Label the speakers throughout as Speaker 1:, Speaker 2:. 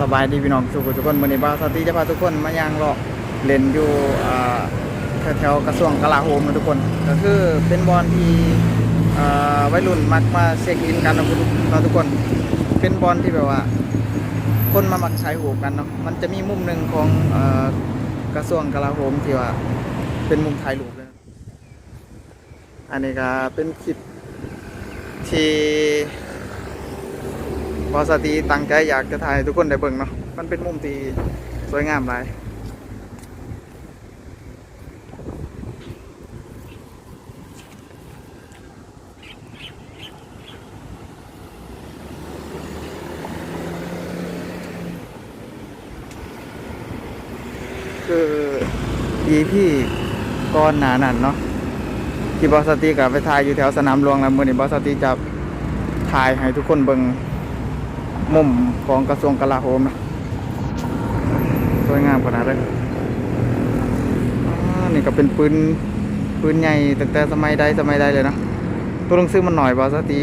Speaker 1: สบายดีพี่น้องทุกคนทุกคนวันนี้บาสติจะพาทุกคนมาย่างเลาะเล่นอยู่แถวๆกระทรวงกลาโหมนะทุกคน ก็คือเป็นบอลที่วัยรุ่นมักมาเช็คอินกันนะทุกเราทุกคน เป็นบอลที่แบบว่า คนมามักใช้หูกันเนาะมันจะมีมุมหนึ่งของอกระทรวงกลาโหมที่ว่า เป็นมุมถ่ายรูปเลยอันนี้ก็เป็นคลิปที่ บอสตีตั้งใจอยากจะถ่ายทุกคนได้เบิ่งเนาะมันเป็นมุมที่สวยงามหลายคืออีพี่ก้อนหนานั่นเนาะที่บอสตีกับไปถ่ายอยู่แถวสนามหลวงแล้วมื่อนี้บอสตีจะถ่ายให้ทุกคนเบิ่ง มุมของกระทรวงกลาโหมนะสวยงามขนาดเลยนี่ก็เป็นปืนปืนใหญ่ตั้งแต่สมัยใดสมัยใดเลยนะตัวหนังสือมันหน่อยบอสตี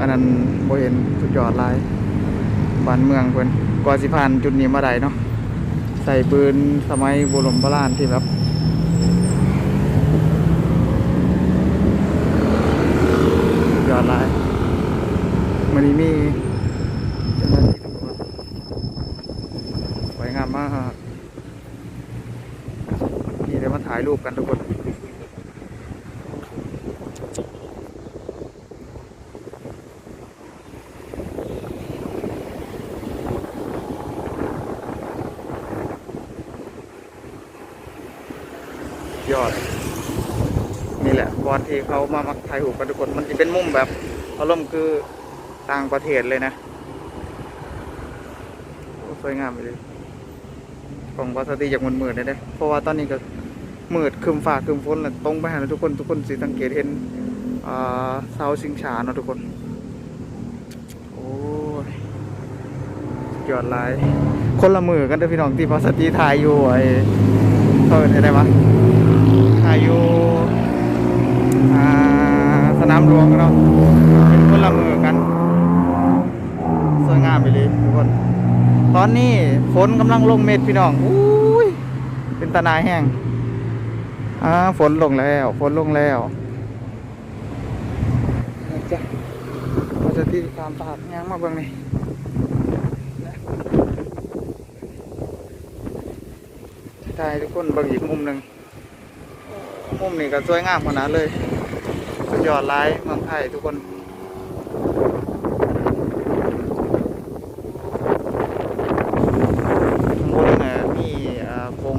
Speaker 1: อันนั้นโบเห็นสุดยอดลายบ้านเมืองเพิ่นกว่าสิผ่านจุดนี้มาได้เนาะใส่ปืนสมัยโบรมโบราณที่แบบยอดลายมันนี้มี จ้าหน้าที่ตำรวจสวยงามมากนี่เดี๋ยวมาถ่ายรูปกันทุกคนยอดนี่แหละบอลที่เขามามักถ่ายรูปกันทุกคน มันจะเป็นมุมแบบอารมณ์คือต่างประเทศเลยนะ สวยงามไปเลยของวาสติจากมันมืดเลยเด้เพราะว่าตอนนี้ก็มืดครึมฟ้าครึมฝนแล้วตรงไปหาทุกคนทุกคนสิสังเกตเห็นเสาชิงชาเนาะทุกคน โอ้ยยอดหลาย คนละมือกันเด้อพี่น้องที่วาสติถ่ายอยู่ไอ้เขาเอิ้นให้ได้ปะอายุอ่สนามหลวงเนาะเป็นคนละมือกันสวยงามไปเลยทุกคน ตอนนี้ฝนกำลังลงเม็ดพี่น้องอุ้ยเป็นตานายแห้งอ่าฝนลงแล้วฝนลงแล้วจ้ะเราจะที่ตามตาดยางมาเบิ่งนี่ถ่ายทุกคนเบิ่งอีกมุมหนึ่งมุมนี้ก็สวยงามขนาดเลยสุดยอดไลายเมืองไทยทุกคน ข้างบนน่ะมีเอ่อกรง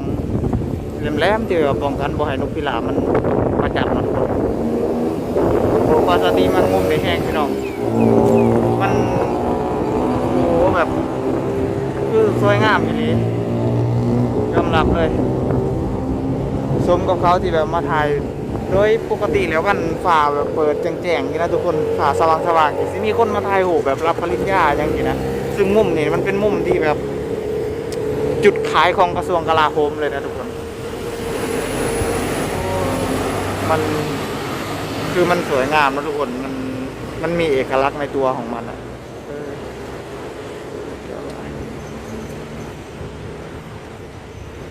Speaker 1: แห ลมที่ว่าป้องกันบ่ให้นกพิราบมันมาจับมันโอ้ปลาสตีมันมุมได้แห้งพี่น้องมันโอ้แบบคือสวยงามอย่างนี้ยอมรับเลยสมกับเขาที่แบบมาถ่ายโดยปกติแล้วกันฝ่าแบบเปิดแจ้งๆนี่นะทุกคนฝ่าสว่างๆสิมีคนมาถ่ายโหแบบรับปริญญาอย่างนี้นะซึ่งมุมนี่มันเป็นมุมที่แบบ จุดขายของกระทรวงกลาโหมเลยนะทุกคน มันคือมันสวยงามนะทุกคน มันมันมีเอกลักษณ์ในตัวของมันอะเดี๋ยว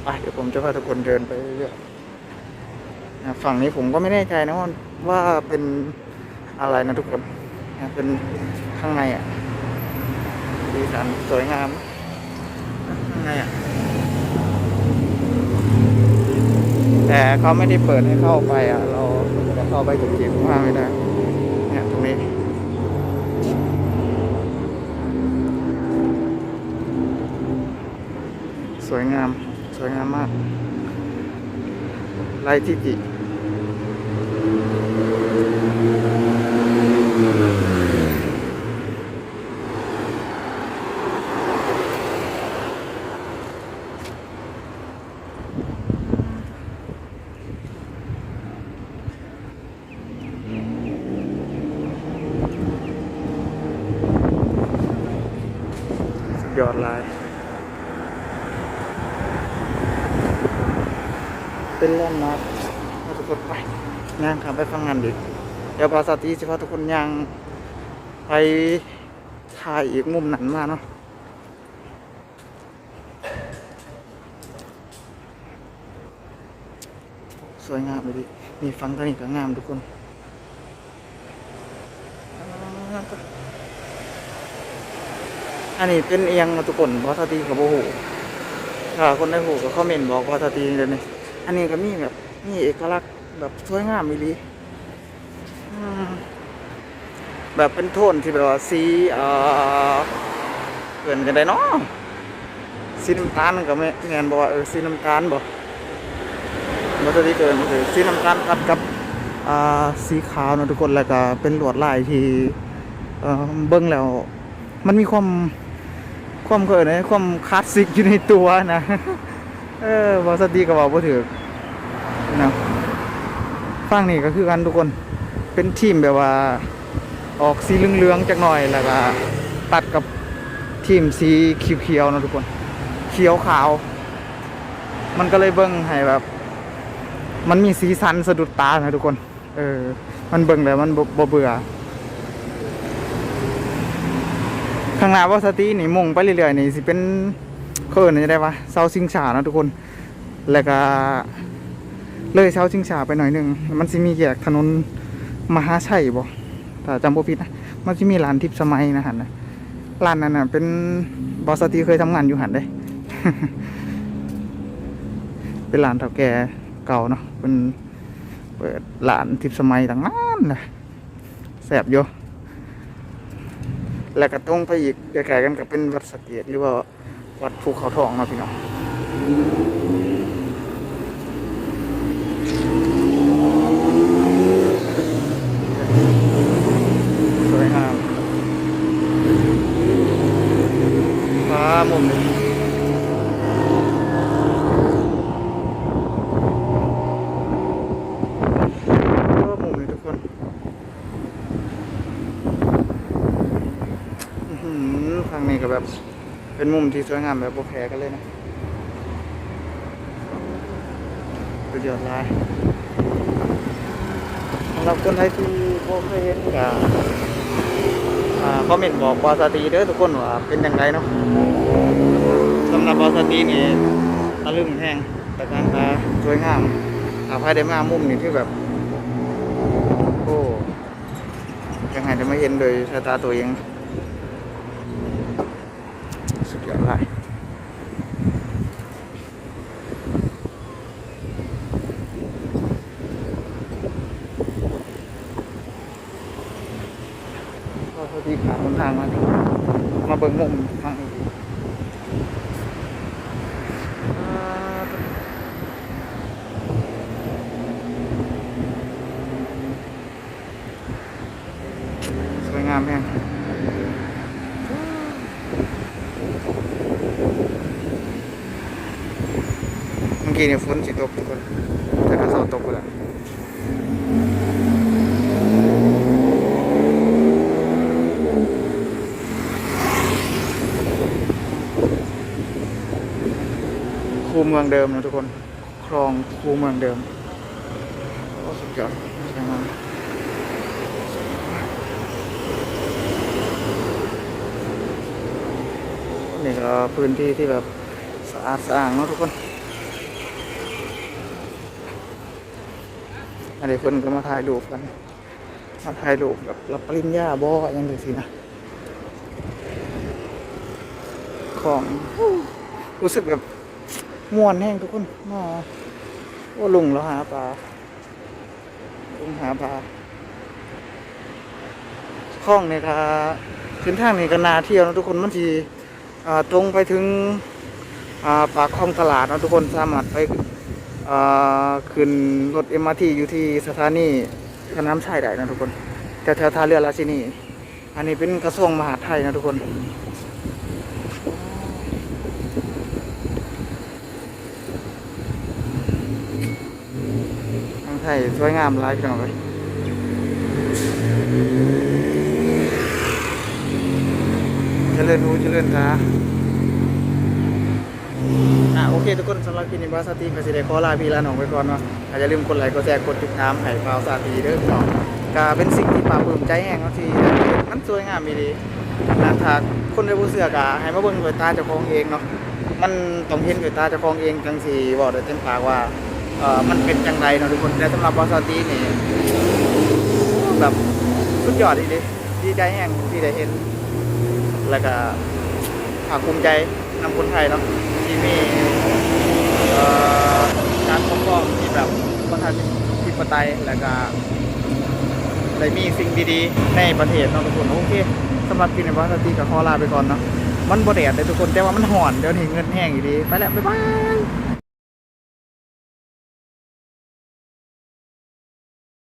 Speaker 1: อะเดี๋ยวผมจะพาทุกคนเดินไปเรื่อยๆนะฝั่งนี้ผมก็ไม่แน่ใจนะว่าว่าเป็นอะไรนะทุกคนนะเป็นข้างในอะดีสันสวยงามข้างในอะ แต่เขาไม่ได้เปิดให้เข้าไปอะ เราจะเข้าไปถึงเกียรว่าไม่ได้เนี่ยตรงนี้สวยงาม สวยงามมากไรทิจิ ยอดลาย เป็นแลนมาทุกคนไปย่างขับไปฟังงานดิเดี๋ยวภาษาที่สิพาทุกคนย่างไปถ่ายอีกมุมหนันมาเนาะสวยงามเลยดิมีฟังตอนนี้ก็งามทุกคน อันนี้เป็นเอียงทุกคนพราะสตีกับโบหูถ้าคนได้หูก็คอมเมนต์บอกว่าสตีเดี๋ยวนี้อันนี้ก็มีแบบมีเอกลักษณ์แบบสวยงามอีหลีแบบเป็นโทนที่แบบว่าสีเอ่อเกินกันได้เนาะสีน้ำตาลก็ไม่แงนบอกว่าเออสีน้ำตาลบอกมันจะได้เกินคือสีน้ำตาลตัดกับอ่าสีขาวนะทุกคนแล้วก็เป็นลวดลายที่เอ่อเบิ้งแล้ว มันมีความ ความเกิดนะความคลาสสิกอยู่ในตัวนะ เออวาสตีกับว่าบ่ถือนะฟังนี่ก็คือกันทุกคนเป็นทีมแบบว่า ออกสีเหลืองๆจักหน่อยแล้วก็ตัดกับทีมสีเขียวๆนะทุกคน เขียวขาว มันก็เลยเบิ้งให้แบบ มันมีสีสันสะดุดตานะทุกคน เออ มันเบิ่งแล้วมันบ่เบื่อ ข้างหน้าว่าสตีนี่มุ่งไปเรื่อยๆนี่สิเป็นเคินจะได้ปะเสาชิงฉานะทุกคน แล้วก็เลยเสาชิงฉาไปหน่อยหนึ่งมันสิมีแยกถนนมหาชัยบ่ถ้าจำบ่ผิดนะมันสิมีร้านทิพย์สมัยนะหันนะร้านนั้นน่ะเป็นบอสตีเคยทำงานอยู่หันเด้เป็นร้านเฒ่าแก่เก่าเนาะเป็นเปิดร้านทิพย์สมัยต่างนานนะแสบอยู่ แล้วก็ตรงไปอีกใกล้ๆกันกับเป็นวัดสะเกตหรือว่าวัดภูเขาทองนะพี่น้องสวยงามฟ้ามุมนี้ ก็มุมนี้ทุกคนอื้อหือทางนี้ก็แบบ เป็นมุมที่สวยงามแบบโบแพ้กันเลยนะสุดยอดหลายสำหรับคนไทยที่โบเคยเห็นกับคอมเมนต์บอกบอสตีเด้อทุกคนว่าเป็นยังไงเนาะสำหรับบอสตีนี่ตะลึงแห้งแต่การตาสวยงามอาภายได้มามุมนี้ที่แบบโอ้ยังไงจะไม่เห็นโดยสายตาตัวเอง สุดยอดเลยก็พอดีขาคนทางมาดิ มาเบิ่งมุมทางนี้สวยงามแม่งเมื่อกี้เนี่ยฝนสิตกทุกคนแต่ก็เสาตกไปแล้ว คูเมืองเดิมนะทุกคน คลองคูเมืองเดิมโอ้สุดยอดสวยงามนี่ก็พื้นที่ที่แบบสะอาดสะอาดเนาะทุกคน อันนี้เพิ่นก็มาถ่ายรูปกัน มาถ่ายรูปแบบรับปริญญาบ่อยังไงสินะ ของรู้สึกแบบ มวนแห้งทุกคนมาโอ้ลุงแล้วหาปลาลุงหาปลาคลองเนี่ยค่ะขึ้นทางนี่ก็นาเที่ยวนะทุกคนมันทีตรงไปถึงปากคลองตลาดนะทุกคนสามารถไปขึ้นรถ MRT อยู่ที่สถานีสนามชัยได้นะทุกคนแถวแถวท่าเรือราชินีอันนี้เป็นกระทรวงมหาดไทยนะทุกคน ทาง ไทยสวยงามหลายพี่น้องเลยเจริญหูเจริญตาอะโอเคทุกคนสำหรับคลิปนี้บาสตีก็สิได้ขอลาพี่ลาน้องไปก่อนเนาะอาจจะลืมกดไลค์กดแชร์กดติดตามให้ฟาวสาตีเด้อพี่น้องก็เป็นสิ่งที่ปลาปลื้มใจแห้งเนาะที่มันสวยงามมีดีนะถ้าคนได้ผู้เสือกะให้มาเบิ่งด้วยตาเจ้าของเองเนาะมันต้องเห็นด้วยตาเจ้าของเองจังสิบอกได้เต็มปากว่า เออมันเป็นจังไรเนาะทุกคนแต่สำหรับบอสตีนี่แบบสุดยอดอีดีดีใจแห้งที่ได้เห็น แล้วก็ภาคภูมิใจนำคนไทยเนาะที่มีการปกครองที่แบบประชาธิปไตยแล้วก็ได้มีสิ่งดีๆ ในประเทศเนาะทุกคนโอเคสำหรับกินในบอสตีกับขอลาไปก่อนเนาะมันบ่แดดเลยทุกคนแต่ว่ามันห่อนเดี๋ยวนี้เงินแห้งอยู่ดี ไปแล้ว บ๊ายบาย